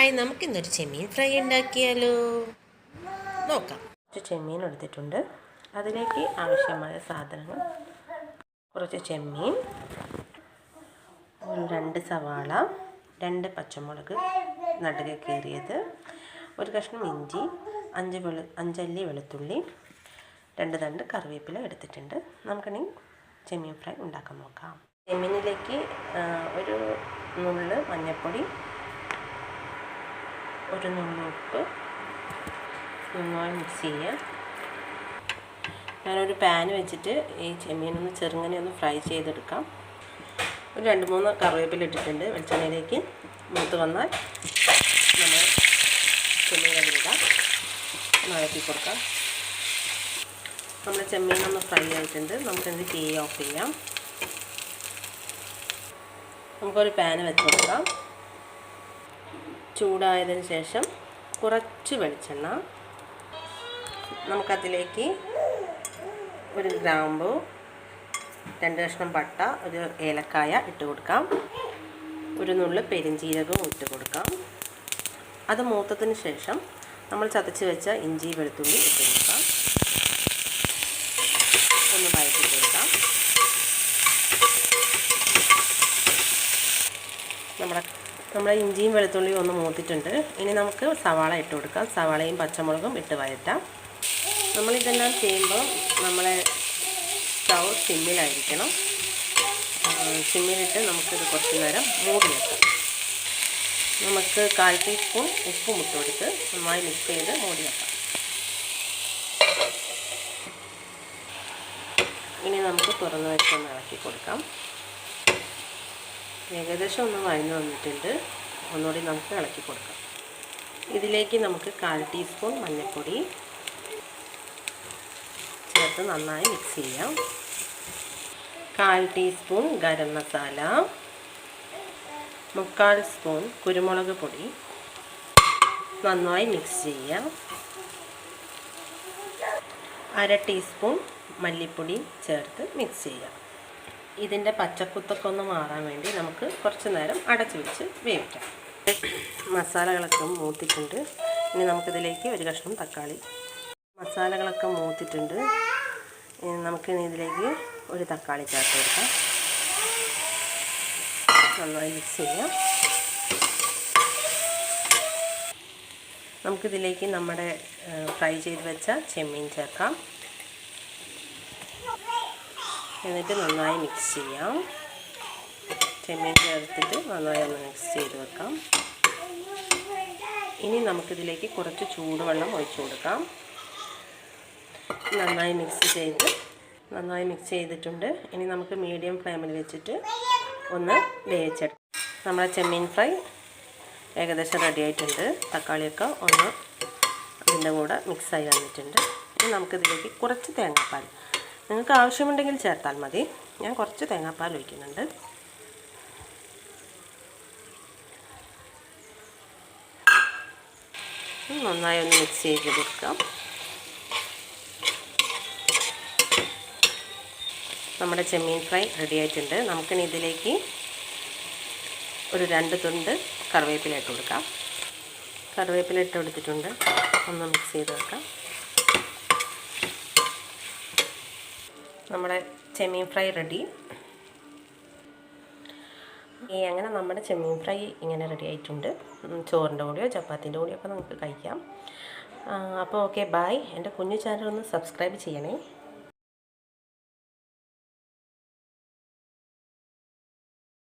Hi നമുക്കിന്നൊരു ചെമ്മീൻ fry ഉണ്ടാക്കിയാലോ? നോക്കാം. കുറച്ച് ചെമ്മീൻ എടുത്തിട്ടുണ്ട്. അതിലേക്ക് ആവശ്യമായ സാധനങ്ങൾ. കുറച്ച് ചെമ്മീൻ രണ്ട് സവാള രണ്ട് പച്ചമുളക് നടുക കീറിയത് ഒരു കഷ്ണം ഇഞ്ചി അഞ്ച് വെളു അഞ്ചല്ലി വെളുത്തുള്ളി രണ്ട് തണ്ട് കറിവേപ്പില എടുത്തിട്ടുണ്ട്. നമുക്കിനി ചെമ്മീൻ ഫ്രൈ ഉണ്ടാക്കാൻ നോക്കാം. ചെമ്മീനിലേക്ക് ഒരു നുള്ള് മഞ്ഞൾപ്പൊടി ഒരു നുള്ള് ഉപ്പ് നന്നായി മിക്സ് ചെയ്യുക ഞാനൊരു പാൻ വെച്ചിട്ട് ഈ ചെമ്മീനൊന്ന് ചെറുങ്ങനെ ഒന്ന് ഫ്രൈ ചെയ്തെടുക്കാം. ഒരു രണ്ട് മൂന്ന് കറിവേപ്പില ഇട്ടിട്ടുണ്ട് വെളിച്ചെണ്ണയിലേക്ക്. മൂത്ത് വന്നാൽ നമ്മൾ ചെമ്മീൻ അതിലിടാം കൊടുക്കാം. നമ്മുടെ ചെമ്മീനൊന്ന് ഫ്രൈ ആയിട്ടുണ്ട്. നമുക്കതിന് തീ ഓഫ് ചെയ്യാം. നമുക്കൊരു പാൻ വെച്ച് കൊടുക്കാം. ചൂടായതിന് ശേഷം കുറച്ച് വെളിച്ചെണ്ണ. നമുക്കതിലേക്ക് ഒരു ഗ്രാമ്പു രണ്ട് കഷ്ണം പട്ട ഒരു ഏലക്കായ ഇട്ട് കൊടുക്കാം. ഒരു നുള്ള് പെരിഞ്ചീരകവും ഇട്ട് കൊടുക്കാം. അത് മൂത്തതിന് ശേഷം നമ്മൾ ചതച്ച് വെച്ച ഇഞ്ചി വെളുത്തുള്ളി ഇട്ട് കൊടുക്കാം. ഒന്ന് വഴറ്റി കൊടുക്കാം. നമ്മുടെ നമ്മുടെ ഇഞ്ചിയും വെളുത്തുള്ളിയും ഒന്ന് മൂത്തിട്ടുണ്ട്. ഇനി നമുക്ക് സവാള ഇട്ട് കൊടുക്കാം. സവാളയും പച്ചമുളകും ഇട്ട് വഴറ്റാം. നമ്മളിതെല്ലാം ചെയ്യുമ്പോൾ നമ്മളെ സ്റ്റൗ സിമ്മിലായിരിക്കണം. സിമ്മിലിട്ട് നമുക്കിത് കുറച്ച് നേരം മൂടി വെക്കാം. നമുക്ക് കാൽ ടീസ്പൂൺ ഉപ്പും ഇട്ട് കൊടുത്ത് നന്നായി മിക്സ് ചെയ്ത് മൂടി വെക്കാം. ഇനി നമുക്ക് തുറന്ന് വെച്ചൊന്ന് ഇളക്കി കൊടുക്കാം. ഏകദേശം ഒന്ന് വഴഞ്ഞു വന്നിട്ടുണ്ട്. ഒന്നുകൂടി നമുക്ക് ഇളക്കി കൊടുക്കാം. ഇതിലേക്ക് നമുക്ക് കാൽ ടീസ്പൂൺ മഞ്ഞൾപ്പൊടി ചേർത്ത് നന്നായി മിക്സ് ചെയ്യാം. കാൽ ടീസ്പൂൺ ഗരം മസാല മുക്കാൽ സ്പൂൺ കുരുമുളക് പൊടി നന്നായി മിക്സ് ചെയ്യാം. അര ടീസ്പൂൺ മല്ലിപ്പൊടി ചേർത്ത് മിക്സ് ചെയ്യാം. ഇതിന്റെ പച്ചക്കുത്തൊക്കെ ഒന്ന് മാറാൻ വേണ്ടി നമുക്ക് കുറച്ച് നേരം അടച്ചു വെച്ച് വേവിക്കാം. മസാലകളൊക്കെ മൂത്തിട്ടുണ്ട്. ഇനി നമുക്കിതിലേക്ക് ഒരു കഷ്ണം തക്കാളി. മസാലകളൊക്കെ മൂത്തിട്ടുണ്ട്. നമുക്കിനി ഇതിലേക്ക് ഒരു തക്കാളി ചേർത്ത് കൊടുക്കാം. നന്നായി മിക്സ് ചെയ്യാം. നമുക്കിതിലേക്ക് നമ്മുടെ ഫ്രൈ ചെയ്ത് വെച്ച ചെമ്മീൻ ചേർക്കാം. എന്നിട്ട് നന്നായി മിക്സ് ചെയ്യാം. ചെമ്മീൻ ചേർത്തിട്ട് നന്നായി ഒന്ന് മിക്സ് ചെയ്ത് വെക്കാം. ഇനി നമുക്കിതിലേക്ക് കുറച്ച് ചൂടുവെള്ളം ഒഴിച്ചു കൊടുക്കാം. നന്നായി മിക്സ് ചെയ്ത് നന്നായി മിക്സ് ചെയ്തിട്ടുണ്ട്. ഇനി നമുക്ക് മീഡിയം ഫ്ലെയിമിൽ വെച്ചിട്ട് ഒന്ന് വേവിച്ചെടുക്കാം. നമ്മുടെ ചെമ്മീൻ ഫ്രൈ ഏകദേശം റെഡി ആയിട്ടുണ്ട്. തക്കാളിയൊക്കെ ഒന്ന് അതിന്റെ കൂടെ മിക്സായി വന്നിട്ടുണ്ട്. ഇനി നമുക്കിതിലേക്ക് കുറച്ച് തേങ്ങാപ്പാൽ നിങ്ങൾക്ക് ആവശ്യമുണ്ടെങ്കിൽ ചേർത്താൽ മതി. ഞാൻ കുറച്ച് തേങ്ങാപ്പാൽ ഒഴിക്കുന്നുണ്ട്. നന്നായി ഒന്ന് മിക്സ് ചെയ്ത് കൊടുക്കാം. നമ്മുടെ ചെമ്മീൻ ഫ്രൈ റെഡി ആയിട്ടുണ്ട്. നമുക്കിനി ഇതിലേക്ക് ഒരു രണ്ട് തുണ്ട് കറിവേപ്പില ഇട്ട് കൊടുക്കാം. കറിവേപ്പില ഇട്ട് കൊടുത്തിട്ടുണ്ട്. ഒന്ന് മിക്സ് ചെയ്ത് വെക്കാം. നമ്മുടെ ചെമ്മീൻ ഫ്രൈ റെഡി. ഈ അങ്ങനെ നമ്മുടെ ചെമ്മീൻ ഫ്രൈ ഇങ്ങനെ റെഡി ആയിട്ടുണ്ട്. ചോറിന്റെ കൂടെയോ ചപ്പാത്തിന്റെ കൂടെയോ ഒക്കെ നമുക്ക് കഴിക്കാം. അപ്പോൾ ഓക്കെ ബായ് എന്റെ കുഞ്ഞു ചാനൽ ഒന്ന് സബ്സ്ക്രൈബ് ചെയ്യണേ.